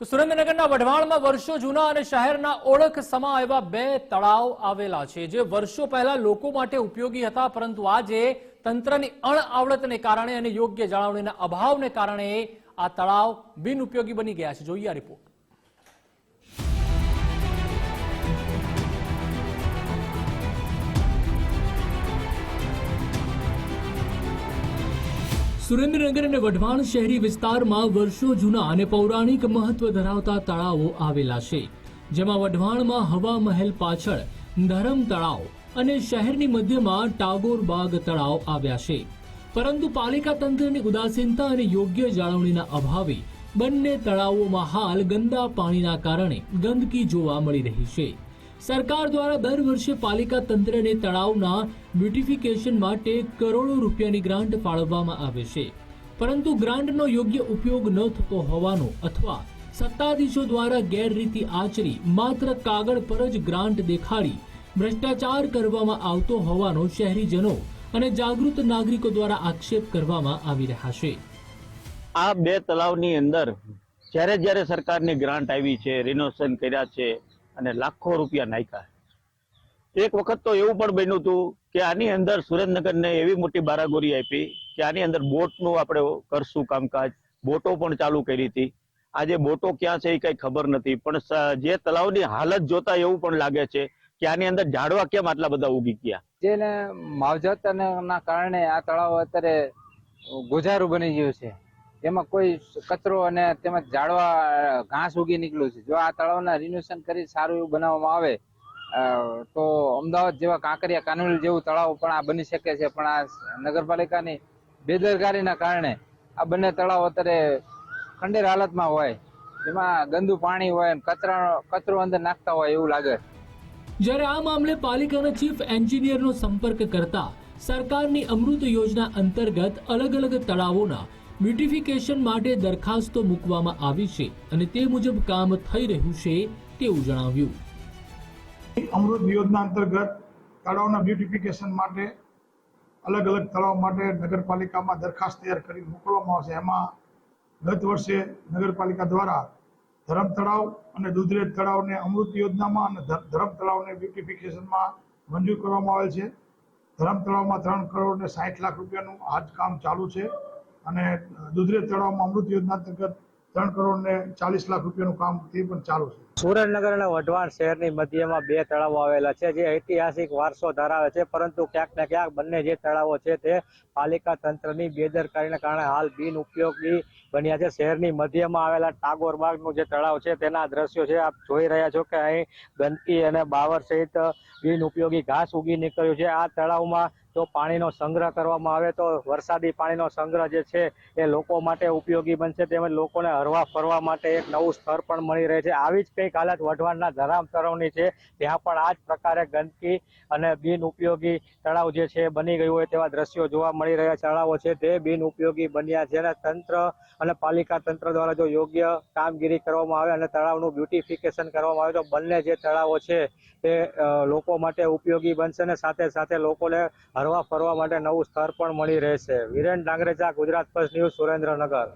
તો સુરેન્દ્રનગરના વઢવાણમાં વર્ષો જૂના અને શહેરના ઓળખ સમા એવા બે તળાવ આવેલા છે, જે વર્ષો પહેલા લોકો માટે ઉપયોગી હતા, પરંતુ આજે તંત્રની અણઆવડતને કારણે અને યોગ્ય જાળવણીના અભાવને કારણે આ તળાવ બિનઉપયોગી બની ગયા છે. જોઈએ આ રિપોર્ટ સુરેન્દ્રનગર અને વઢવાણ શહેરી વિસ્તારમાં વર્ષો જૂના અને પૌરાણિક મહત્વ ધરાવતા તળાવો આવેલા છે, જેમાં વઢવાણમાં હવા મહેલ પાછળ ધરમ તળાવ અને શહેરની મધ્યમાં ટાગોર બાગ તળાવ આવ્યા છે. પરંતુ પાલિકા તંત્રની ઉદાસીનતા અને યોગ્ય જાળવણીના અભાવે બંને તળાવોમાં હાલ ગંદા પાણીના કારણે ગંદકી જોવા મળી રહી છે. સરકાર દ્વારા દર વર્ષે પાલિકા તંત્રને તળાવના બ્યુટિફિકેશન માટે કરોડો રૂપિયાની ગ્રાન્ટ ફાળવવામાં આવે છે. પરંતુ ગ્રાન્ટનો યોગ્ય ઉપયોગ ન થતો હોવાનો અથવા સત્તાધીશો દ્વારા ગેરરીતિ આચરી માત્ર કાગળ પર જ ગ્રાન્ટ દેખાડી ભ્રષ્ટાચાર કરવામાં આવતો હોવાનો શહેરીજનો અને જાગૃત નાગરિકો દ્વારા આક્ષેપ કરવામાં આવી રહ્યા છે. આ બે તળાવની અંદર જ્યારે જ્યારે સરકારની ગ્રાન્ટ આવી છે, રિનોવેશન કર્યા છે અને લાખો રૂપિયા નાખ્યા. એક વખત તો એવું પણ બન્યું હતું કે આની અંદર સુરેન્દ્રનગરને એવી મોટી બારાગોરી આપી કે આની અંદર બોટનું આપણે કરશું કામકાજ. બોટો પણ ચાલુ કરી હતી. આજે બોટો ક્યાં છે એ કઈ ખબર નથી. પણ જે તળાવની હાલત જોતા એવું પણ લાગે છે કે આની અંદર ઝાડવા કેમ આટલા બધા ઉગી ગયા. જેને માવજત ના કારણે આ તળાવ અત્યારે ગુજારું બની ગયું છે. એમાં કોઈ કચરો અને તેમજ ઝાડવા ઘાસ ઉગી નીકળ્યું છે. જો આ તળાવના રિન્યુએશન કરી સારું એવું બનાવવામાં આવે તો અમદાવાદ જેવા કાંકરિયા કાનોલી જેવું તળાવ પણ આ બની શકે છે. પણ આ નગરપાલિકાની બેદરકારીના કારણે આ બંને તળાવ અત્યારે ખંડેર હાલતમાં હોય. એમાં ગંદુ પાણી હોય કચરા, કચરો અંદર નાખતા હોય એવું લાગે. જ્યારે આ મામલે પાલિકાના ચીફ એન્જિનિયરનો સંપર્ક કરતા સરકારની અમૃત યોજના અંતર્ગત અલગ અલગ તળાવોના બ્યુટિફિકેશન માટે દરખાસ્તો મૂકવામાં આવી છે અને તે મુજબ કામ થઈ રહ્યું છે તેવું જણાવ્યું. અમૃત યોજના અંતર્ગત તળાવના બ્યુટિફિકેશન માટે અલગ અલગ તળાવ માટે નગરપાલિકામાં દરખાસ્ત તૈયાર કરી મોકલવામાં આવશે. એમાં ગત વર્ષે નગરપાલિકા દ્વારા ધરમ તળાવ અને દુધરેજ તળાવને અમૃત યોજનામાં અને ધરમ તળાવને બ્યુટિફિકેશનમાં મંજૂર કરવામાં આવેલ છે. ધરમ તળાવમાં ત્રણ કરોડ ને સાઠ લાખ રૂપિયાનું આજ કામ ચાલુ છે. અને દુધરેજ તળાવમાં અમૃત યોજના અંતર્ગત ત્રણ કરોડ ને ચાલીસ લાખ રૂપિયાનું કામ તે પણ ચાલુ છે. સુરેન્દ્રનગર અને વઢવાણ શહેરની મધ્યમાં બે તળાવો આવેલા છે, જે ઐતિહાસિક વારસો ધરાવે છે, પરંતુ ક્યાંક ને ક્યાંક બંને જે તળાવો છે તે પાલિકા તંત્રની બેદરકારીના કારણે હાલ બિન ઉપયોગી બન્યા છે. શહેરની મધ્યમાં આવેલા ટાગોર બાગનું જે તળાવ છે તેના દ્રશ્યો છે, આપ જોઈ રહ્યા છો કે અહીં ગંદકી અને બાવર સહિત બિન ઉપયોગી ઘાસ ઉગી નીકળ્યું છે. આ તળાવમાં જો પાણીનો સંગ્રહ કરવામાં આવે તો વરસાદી પાણીનો સંગ્રહ જે છે એ લોકો માટે ઉપયોગી બનશે. તેમજ લોકોને હરવા ફરવા માટે એક નવું સ્થળ પણ મળી રહે છે. આવી જ કંઈક હાલત વઢવાણના ધરામ તળાવની છે. ત્યાં પણ આ જ પ્રકારે ગંદકી અને બિનઉપયોગી તળાવ જે છે બની ગયું હોય તેવા દ્રશ્યો જોવા મળી રહ્યા તળાવો છે. તે બિનઉપયોગી બન્યા છે. અને તંત્ર અને પાલિકા તંત્ર દ્વારા જો યોગ્ય કામગીરી કરવામાં આવે અને તળાવનું બ્યુટિફિકેશન કરવામાં આવે તો બંને જે તળાવો છે તે લોકો માટે ઉપયોગી બનશે અને સાથે સાથે લોકોને હરવા ફરવા માટે નવું સ્થળ પણ મળી રહેશે. Viren Dangarecha Gujarat first news Surendranagar.